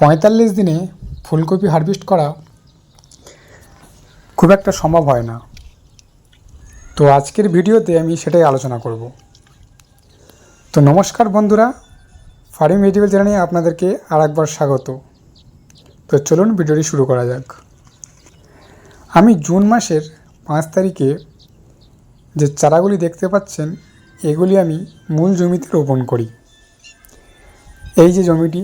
পঁয়তাল্লিশ দিনে ফুলকপি হারভেস্ট করা খুব একটা সম্ভব হয় না। তো আজকের ভিডিওতে আমি সেটাই আলোচনা করব। তো নমস্কার বন্ধুরা, ফার্মিং ভেজিটেবল চ্যানেলে আপনাদেরকে আর একবার স্বাগত। তো চলুন ভিডিওটি শুরু করা যাক। আমি জুন মাসের পাঁচ তারিখে যে চারাগুলি দেখতে পাচ্ছেন, এগুলি আমি মূল জমিতে রোপণ করি। এই যে জমিটি,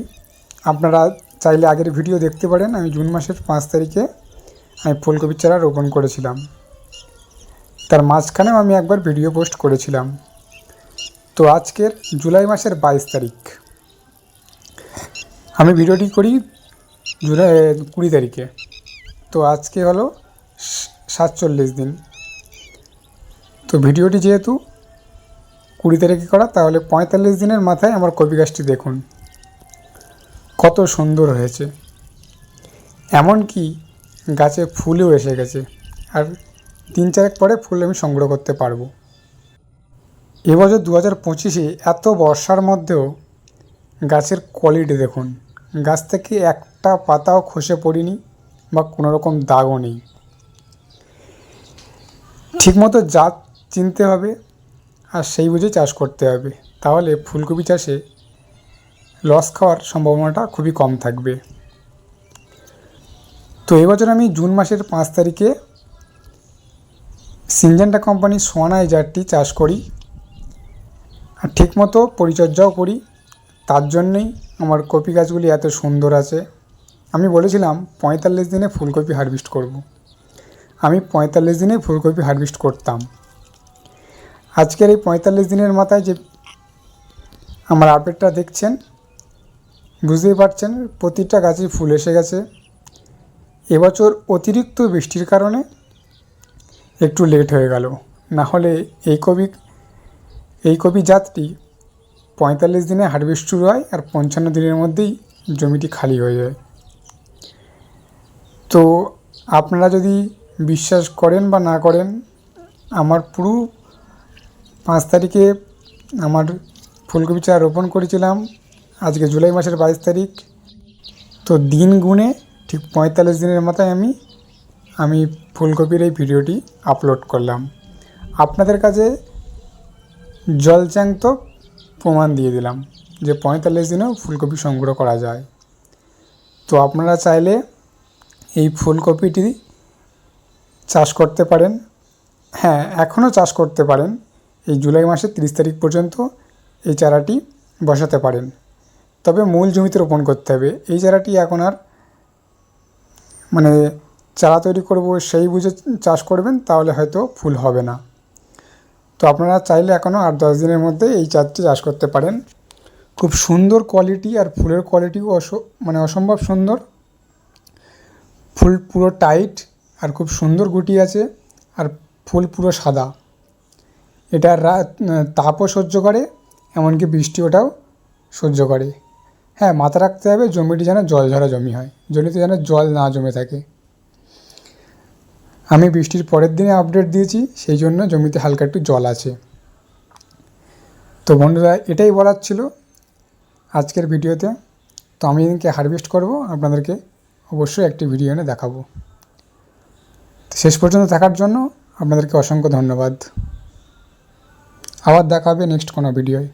আপনারা চাইলে আগের ভিডিও দেখতে পারেন, আমি জুন মাসের পাঁচ তারিখে আমি ফুলকপির চারা রোপণ করেছিলাম। তার মাঝখানেও আমি একবার ভিডিও পোস্ট করেছিলাম। তো আজকের জুলাই মাসের বাইশ তারিখ। আমি ভিডিওটি করি জুলাই কুড়ি তারিখে। তো আজকে হলো সাতচল্লিশ দিন। তো ভিডিওটি যেহেতু কুড়ি তারিখে করা, তাহলে পঁয়তাল্লিশ দিনের মাথায় আমার কপি গাছটি দেখুন। কত সুন্দর হয়েছে। এমনকি গাছে ফুলও এসে গেছে। আর তিন চারেক পরে ফুল আমি সংগ্রহ করতে পারব। এবছর দু হাজার পঁচিশে এত বর্ষার মধ্যেও গাছের কোয়ালিটি দেখুন। গাছ থেকে একটা পাতাও খসে পড়িনি বা কোনো রকম দাগও নেই। ঠিকমতো জাত চিনতে হবে আর সেই বুঝে চাষ করতে হবে। তাহলে ফুলকপি চাষে লস খাওয়ার সম্ভাবনাটা খুবই কম থাকবে। তো এবছর আমি জুন মাসের পাঁচ তারিখে সিনজেন্টা কোম্পানির সোয়ানাই জারটি চাষ করি আর ঠিকমতো পরিচর্যাও করি। তার জন্যেই আমার কপি গাছগুলি এত সুন্দর আছে। আমি বলেছিলাম পঁয়তাল্লিশ দিনে ফুলকপি হারভেস্ট করব। আমি পঁয়তাল্লিশ দিনে ফুলকপি হারভেস্ট করতাম। আজকের এই পঁয়তাল্লিশ দিনের মাথায় যে আমার আপডেটটা দেখছেন বুঝতেই পারছেন, প্রতিটা গাছে ফুল এসে গেছে। এবছর অতিরিক্ত বৃষ্টির কারণে একটু লেট হয়ে গেল। না হলে এই কবি এই কবি জাতটি পঁয়তাল্লিশ দিনে হারভেস্ট শুরু হয় আর পঞ্চান্ন দিনের মধ্যেই জমিটি খালি হয়ে যায়। তো আপনারা যদি বিশ্বাস করেন বা না করেন, আমার পুরো পাঁচ তারিখে আমার ফুলকপি চা রোপণ করেছিলাম। আজকে জুলাই মাসের বাইশ তারিখ। তো দিন গুণে ঠিক পঁয়তাল্লিশ দিনের মাথায় আমি আমি ফুলকপির এই ভিডিওটি আপলোড করলাম। আপনাদের কাছে জলচ্যাংত প্রমাণ দিয়ে দিলাম যে পঁয়তাল্লিশ দিনেও ফুলকপি সংগ্রহ করা যায়। তো আপনারা চাইলে এই ফুলকপিটি চাষ করতে পারেন। হ্যাঁ এখনও চাষ করতে পারেন। এই জুলাই মাসের তিরিশ তারিখ পর্যন্ত এই চারাটি বসাতে পারেন। তবে মূল জমিতে রোপণ করতে হবে। এই চারাটি এখন আর মানে চারা তৈরি করব সেই বুঝে চাষ করবেন, তাহলে হয়তো ফুল হবে না। তো আপনারা চাইলে এখনও আট দশ দিনের মধ্যে এই চারটি চাষ করতে পারেন। খুব সুন্দর কোয়ালিটি আর ফুলের কোয়ালিটিও অস মানে অসম্ভব সুন্দর। ফুল পুরো টাইট আর খুব সুন্দর গুটি আছে আর ফুল পুরো সাদা। এটা তাপও সহ্য করে, এমনকি বৃষ্টি ওটাও সহ্য করে। হ্যাঁ মাথা রাখতে হবে জমিটি যেন জল ঝরা জমি হয়, জমিতে যেন জল না জমে থাকে। আমি বৃষ্টির পরের দিনে আপডেট দিয়েছি, সেই জন্য জমিতে হালকা একটু জল আছে। তো বন্ধুরা, এটাই বলার ছিল আজকের ভিডিওতে। তো আমি এদিনকে হারভেস্ট করব, আপনাদেরকে অবশ্যই একটি ভিডিও এনে দেখাবো। শেষ পর্যন্ত থাকার জন্য আপনাদেরকে অসংখ্য ধন্যবাদ। আবার দেখা হবে নেক্সট কোনো ভিডিওয়